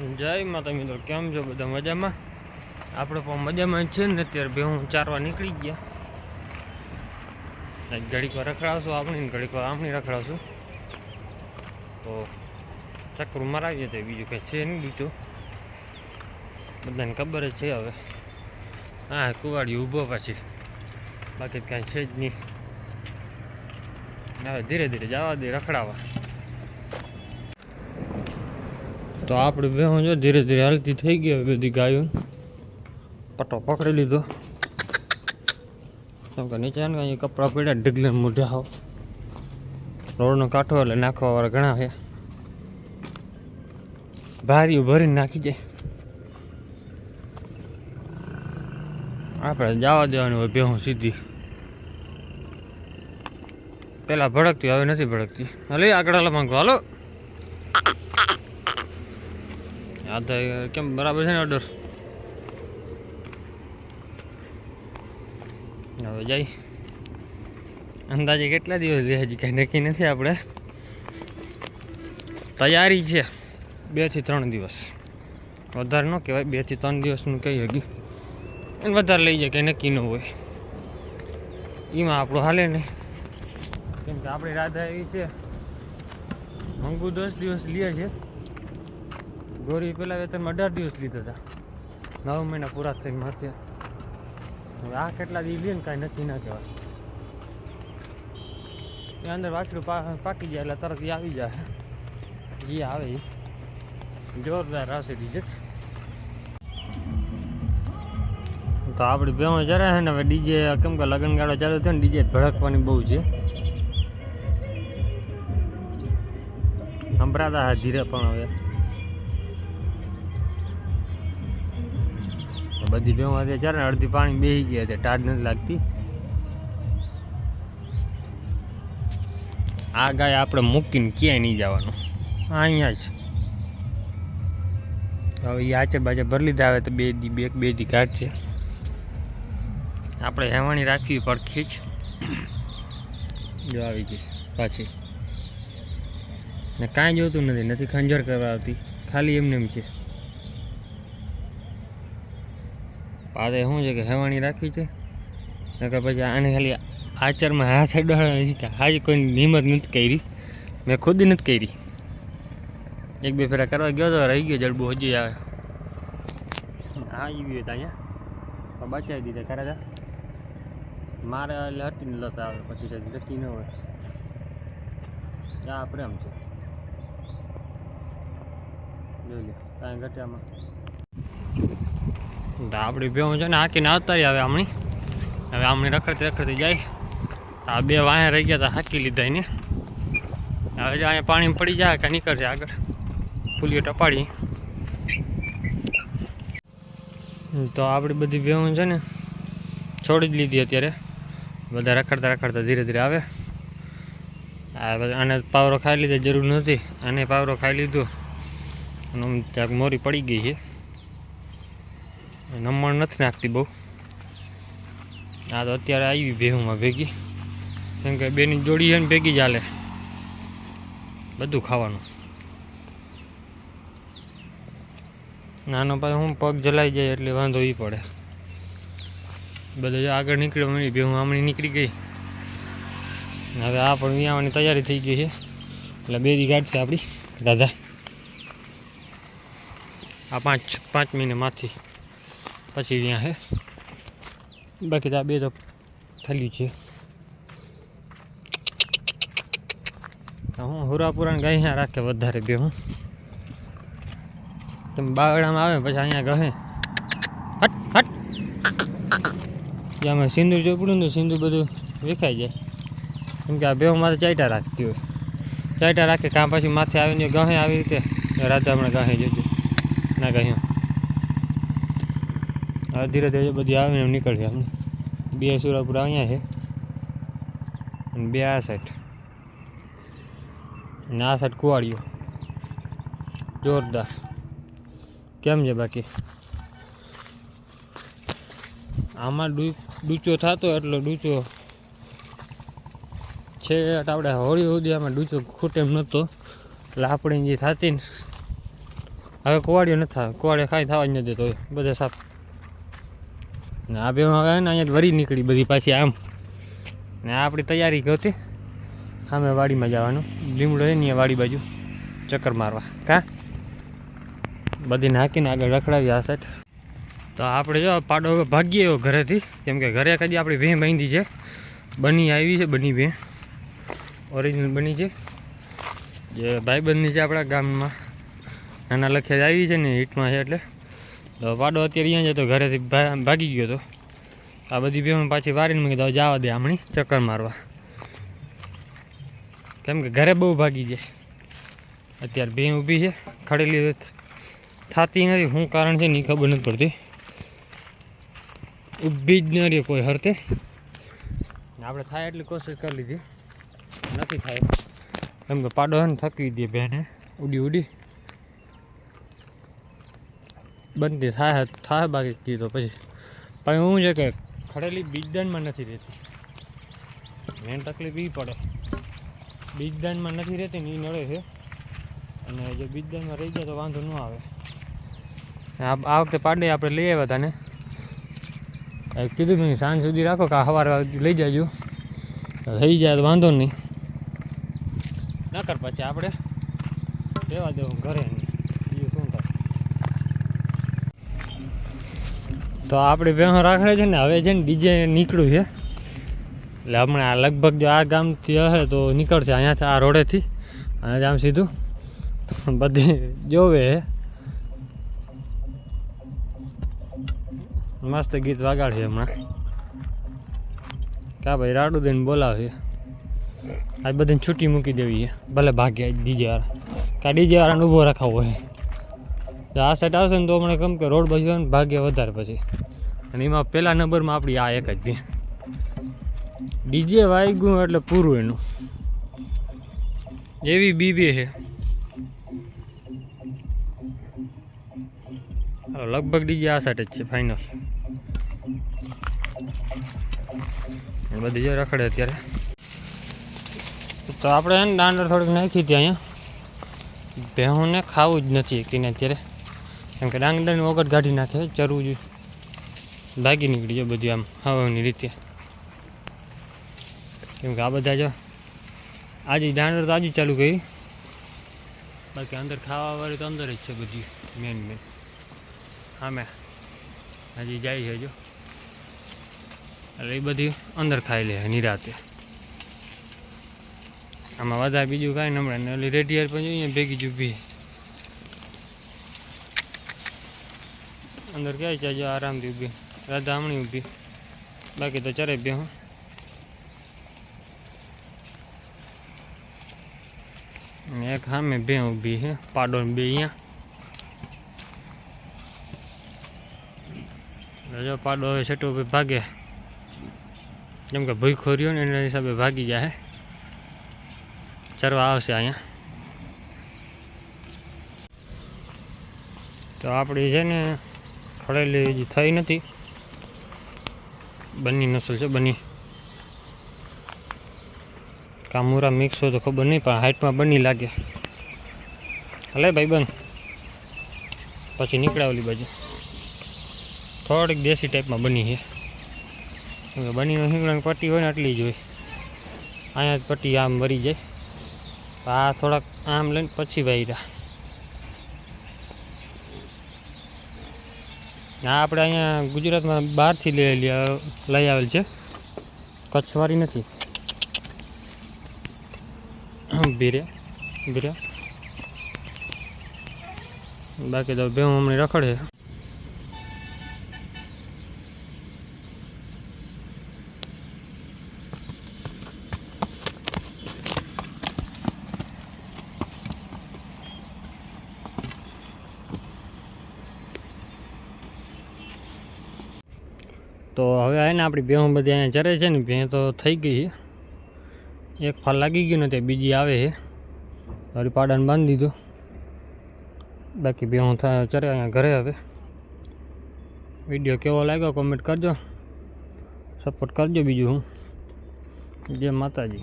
જય માતા મિત્રો, કેમ છો બધા મજામાં? આપણે પણ મજામાં છે ને, અત્યારે બે હું ચારવા નીકળી ગયા. ઘડીક વાર રખડાવશું આપણી ને ઘડીક વાર આમની રખડાવશું. તો ચક્કર મરાવીએ તો બીજું કંઈ છે નહીં બીજું. બધાને ખબર જ છે હવે. હા કુવાડી ઊભો પાછી. બાકી કાંઈ છે જ નહીં. હવે ધીરે ધીરે જવા દે રખડાવા તો આપણે બે જો ધીરે ધીરે હાલતી થઈ ગઈ બધી ગાયો. પટ્ટો પકડી લીધો. કે નીચે ને અહીંયા કપડાં પડ્યા ઢગલે મોઢે હાવ. રોડનો કાંઠો એટલે નાખવા વાળા ઘણા છે. ભારીઓ ભરીને નાખી જાય આપણે જવા દેવાની હોય ભેહું સીધી. પેલા ભડકતી, હવે નથી ભડકતી. હલે આગળ હાલો માંગો હાલો. તો કેમ બરાબર છે ને ઓર્ડર હવે જઈ અંદાજે કેટલા દિવસ રહ્યા હજી? કાંઈ નક્કી નથી આપણે. તૈયારી છે. બેથી ત્રણ દિવસ. વધારે ન કહેવાય, બેથી ત્રણ દિવસનું કહી હકી એને વધારે લઈ જાય, કંઈ નક્કી ન હોય. એમાં આપણું હાલે નહીં કેમ કે આપણી રાધા એવી છે. મંગુ દસ દિવસ લે છે. ગોરી પેલા વેતનમાં અઢાર દિવસ લીધા હતા. નવ મહિના પૂરા થઈને માથે. હવે આ કેટલા દી લે ને કાંઈ નક્કી ના કહેવાય. એ અંદર વાછડું પાકી જાય એટલે તરત આવી જાય. એ આવે જોરદાર રાસે ડીજે. તો આપણી બેમાં જરા છે ને હવે ડીજે કેમ કે લગ્ન ગાળો ચાલુ થયો ને ડીજે ભડકવાની બહુ છે. સંભળાતા હા ધીરે પણ હવે. બધી ભેમાં અત્યારે ચાલે ને અડધી પાણી બેસી ગયા છે, ટાઢ નથી લાગતી. આ ગાય આપણે મૂકીને ક્યાંય નહીં જવાનું. અહીંયા જ. હવે એ આચે બાચે ભરી લીધા આવે તો બે દી, બે બે દી છે. આપણે હેવાણી રાખવી પડખી જ જો આવી ગઈ પાછી. ને કાંઈ જોતું નથી નથી ખંજર કરવા આવતી. ખાલી એમને એમ છે. પાછે શું છે કે હેવાણી રાખવી છે? નકર પછી આને ખાલી આચરમાં હાથ અડાડવા હાજ કોઈ હિંમત નથી કરી. મેં ખુદ નથી કરી. એક બે ફેરા કરવા ગયો તો રહી ગયો જડબું, હજી આવે. હા એવી હતા અહીંયા. બચાવી દીધા તા. મારે એટલે હટીને લતા આવે, પછી નક્કી ન હોય. આ પ્રેમ છે. જોઈ લે, કાંઈ ઘટ્યામાં આપણી ભેહું છે ને હાકીને આવતા રહી હવે આમણી. હવે આમણી રખડતી રખડતી જાય. આ બે વાંહે રહી ગયા હતા હાકી લીધા એને. હવે જો અહીંયા પાણી પડી જાય કે નીકળશે આગળ. ફૂલીઓ ટપાડી તો આપણી બધી ભેહું છે ને છોડી જ લીધી અત્યારે. બધા રખડતા રખડતા ધીરે ધીરે આવે. આને પાવરો ખાઈ લીધો, જરૂર નથી. આને પાવરો ખાઈ લીધો. અને મોરી પડી ગઈ છે. નમણ નથી નાખતી બહુ. આ તો અત્યારે આવી ભેહુમાં ભેગી. કેમ કે બેની જોડી છે ને ભેગી જ હાલે. બધું ખાવાનું. નાનો પાસે હું પગ જલાઈ જાય એટલે વાંધો એ પડે. બધા આગળ નીકળ્યો મળી ભેહું આમણી નીકળી ગઈ. હવે આ પણ વિયાવાની તૈયારી થઈ ગઈ છે. એટલે બે દી ગાઢશે આપણી. દાદા આ પાંચ પાંચ મહિને માથી. પછી ત્યાં હે. બાકી તો આ બે તો થયેલી છે. હું હુરાપુરાને ગાય અહીંયા રાખે વધારે બે હું. તમે બાવડામાં આવે પછી અહીંયા કહે હટ હટ. જ્યાં સિંદૂર ચોપડું ને તો સિંદૂર બધું વેખાઈ જાય. કેમ કે આ બે માથે ચાઇટા રાખતી હોય. ચાઇટા રાખે કાં પછી માથે આવીને ગહે આવી રીતે. રાધા હમણાં ગહે જોજો. ના હવે ધીરે ધીરે બધી આવે એમ નીકળશે અમને બે સુરાપુરા અહીંયા છે. અને બે આ સાઈડ અને આ સાઈડ કુવાડીઓ. જોરદાર. કેમ છે બાકી? આમાં ડૂ, ડૂચો થતો એટલો ડૂચો છે આપણે હોળી સુધી આમાં ડૂચો ખૂટે એમ નહોતો આપણે જે થતી ને, હવે કુવાડીઓ નથી થાય કુવાડીઓ ખાઈ થવા જ નથી દેતો. બધા સાફ ને આ બે હવે ને અહીંયા વરી નીકળી બધી પાછી આમ. ને આપણી તૈયારી ગોતી સામે વાડીમાં જવાનું. લીમડો એની વાડી બાજુ. ચક્કર મારવા. કા? બધી નાખીને આગળ રખડાવી આ સાઈડ તો આપણે જો પાડો ભાગીએ એવો ઘરેથી. કેમ કે ઘરે કદી આપણી ભેં બાંધી છે. બની આવી છે, બની ભેં ઓરિજિનલ બની છે. જે ભાઈબંધની છે આપણા ગામમાં. નાના લખે આવી છે ને હીટમાં છે એટલે. તો પાડો અત્યારે અહીંયા જતો ઘરેથી ભાગી ગયો તો આ બધી ભેં પાછી વારીને મેં કીધું જવા દે હમણી ચક્કર મારવા. કેમ કે ઘરે બહુ ભાગી જાય અત્યારે ભેં ઊભી છે, ખડેલી થતી નથી, શું કારણ છે નહીં ખબર નથી પડતી. ઊભી જ ન રહી કોઈ હરતે આપણે થાય એટલી કોશિશ કરી લીધી. નથી થાય. કેમ કે પાડો થકી દે બેને ઉડી ઉડી. બનતી થાય થાય બાકી કીધો પછી. પછી શું છે કે ખડેલી બીજદાનમાં નથી રહેતી. મેન તકલીફ એ પડે. બીજદાનમાં નથી રહેતી ને એ નડે છે. અને જો બીજદાનમાં રહી જાય તો વાંધો ન આવે. આ વખતે પાડે આપણે લઈ આવ્યા હતા ને. કીધું મેં સાંજ સુધી રાખો કે સવારે લઈ જાજો. થઈ જાય તો વાંધો નહીં. નકર પછી આપણે. રહેવા દેવું ઘરે નહીં બીજું શું થાય તો આપણે ભેહો રાખડે છે ને, હવે છે ને ડીજે નીકળ્યું છે. એટલે હમણાં લગભગ જો આ ગામથી હશે તો નીકળશે અહીંયાથી, આ રોડેથી. અહીંયા આમ સીધું. બધી જોવે મસ્ત ગીત વગાડશે હમણાં. કા ભાઈ રાડું દઈને બોલાવશે આજ બધાને છૂટી મૂકી દેવી છે. ભલે ભાગ્યા ડીજે વાળા. કા ડીજે વાળાને ઊભો રખાવો હોય આ સાઈડ આવશે ને તો હમણાં કેમ કે રોડ બાજુ ને ભાગ્ય વધારે પછી. અને એમાં પહેલા નંબરમાં આપણી આ એક જ બે ડીજે વાગ્યું એટલે પૂરું એનું. એવી બીબી છે. લગભગ ડીજે આ સાઈડ જ છે ફાઇનલ બધી જો રખડે અત્યારે. તો આપણે દાંડર થોડીક નાખી હતી અહીંયા. ભેહુંને ખાવું જ નથી કીને અત્યારે. કેમ કે ડાંગરની વગર કાઢી નાખે, ચરવું જોઈએ. ભાગી નીકળી જાય બધું આમ હવાની રીતે. કેમ કે આ બધા જો, આજે દાંડર તો આજે ચાલુ કરી બાકી અંદર ખાવા વાળી તો અંદર જ છે બધી મેન મેન મેં હજી જાય છે જો. એટલે એ બધી અંદર ખાઈ લે નિરાતે. આમાં વધારે બીજું કાંઈ નમણે એટલે રેડિયર પણ જોઈએ ભેગી જ અંદર ક્યાંય છે જો આરામથી ઊભી. રાધા હમણી ઊભી. બાકી તો ચરે બે હું એક સામે બે ઊભી છે. પાડો બે અહીંયા. જો પાડો હવે છેટો ભાઈ ભાગે. જેમ કે ભૂખ રહ્યો ને એના હિસાબે ભાગી જાય ચરવા આવશે અહીંયા. તો આપણી છે ને ખડેલી હજી થઈ નથી. બની નસલ છે, બની. કામુરા મિક્સ હોય તો ખબર નહીં, પણ હાઇટમાં બની લાગે. હલે ભાઈ બંધ પછી નીકળ્યા ઓલી બાજુ. થોડીક દેશી ટાઈપમાં બની છે. કે બનીનો હિંગળાની પટ્ટી હોય ને એટલી જ હોય. અહીંયા જ પટ્ટી આમ મરી જાય. આ થોડાક આમ લઈને પછી વાયરા. આ આપણે અહીંયા ગુજરાતમાં બહારથી લઈ લઈ આવેલ છે. કચ્છવાળી નથી. ભીરે ભીરે. બાકી તો બે હમણાં રખડે. તો હવે આવીને આપણી ભેહું બધી અહીંયા ચરે છે ને ભેં તો થઈ ગઈ છે. એક ફાલ લાગી ગયું ને તે બીજી આવે છે. મારી પાડાને બાંધી દીધું. બાકી ભેહું ચરે અહીંયા ઘરે હવે. વીડિયો કેવો લાગ્યો કોમેન્ટ કરજો. સપોર્ટ કરજો બીજું હું. જય માતાજી.